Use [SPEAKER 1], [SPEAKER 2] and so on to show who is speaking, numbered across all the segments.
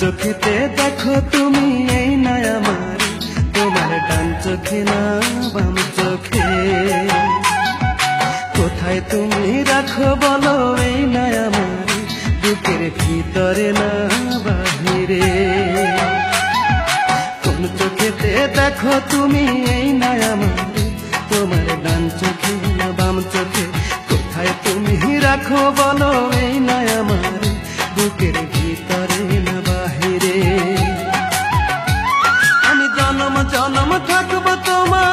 [SPEAKER 1] চোখেতে দেখো তুমি এই না আমার তোমার ডান চোখে না, বাম চোখে। কোথায় তুমি রাখো বলো এই না আমার বুকের ভিতরে না, বাহিরে। কোন চোখেতে দেখো তুমি এই না আমার তোমার ডান চোখে না, বাম চোখে। কোথায় তুমি রাখো বলো এই না আমার বুকের জনম থাকব তোমার।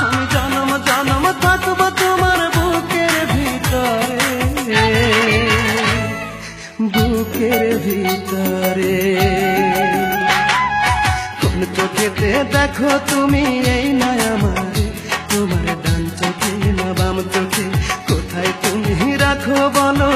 [SPEAKER 1] আমি জনম জনম থাকব তোমার বুকের ভিতরে। বুকের ভিতরে। কোন চোখেতে দেখো তুমি এই না আমার। তোমার ডান চোখে না বাম চোখে। কোথায় তুমি রাখো বলো?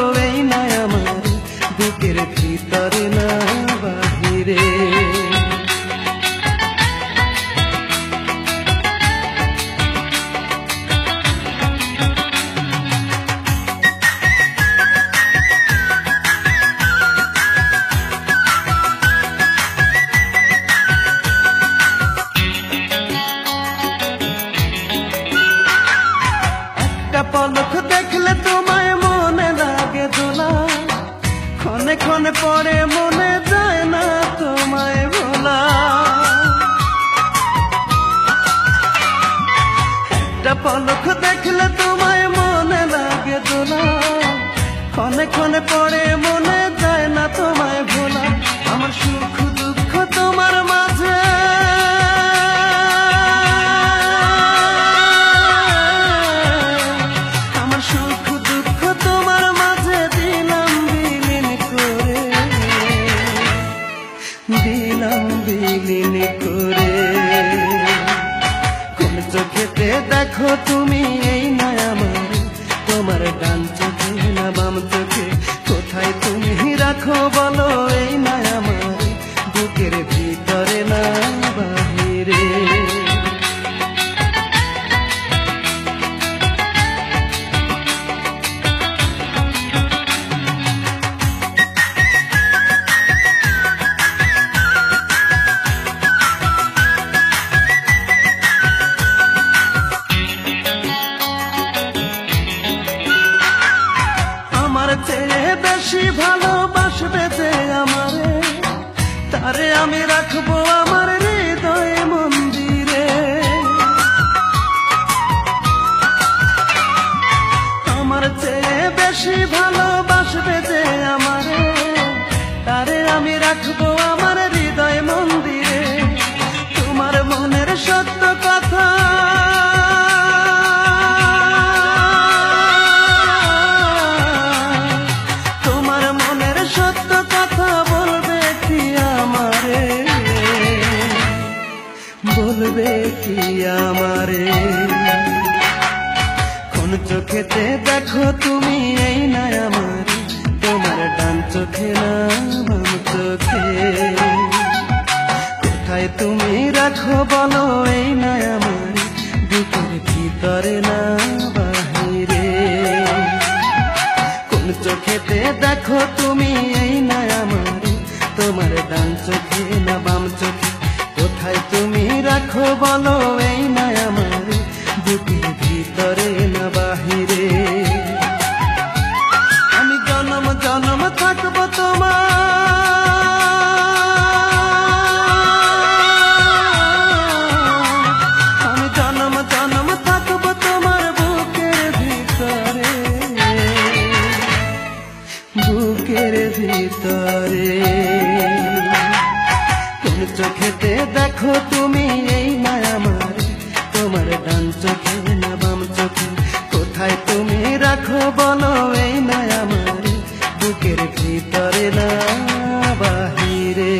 [SPEAKER 1] ক্ষণে পড়ে পরে মনে যায় না তোমায় ভোলা। একটা পলক দেখলে তোমায় মনে লাগে দোলা। ক্ষণে ক্ষণে পরে মনে করে। কোন চোখেতে দেখো তুমি এই না আমার তোমার ডান চোখে না বাম চোখে। কোথায় তুমি রাখো বলো এই না আমার বুকের বেশি ভালোবাসবে যে আমারে, তারে আমি রাখব আমার হৃদয় মন্দিরে। আমার চেয়ে বেশি ভালোবাসবে যে আমারে, তারে আমি রাখব বলবে কি আমারে? কোন চোখেতে দেখো তুমি এই না আমার? তোমার ডান চোখে না, বাম চোখে। কোথায় তুমি রাখো বলো এই না আমার? বুকের ভিতরে না, বাহিরে। কোন চোখেতে দেখো তুমি এই না আমার? তোমার ডান চোখে না, বাম চোখে। কোথায় তুমি বলো এই না চোখেতে দেখো তুমি এই মায়ামার তোমার ডান চোখে না বাম চোখে। কোথায় তুমি রাখো বলো এই মায়ামার বুকের ভিতরে না বাহিরে।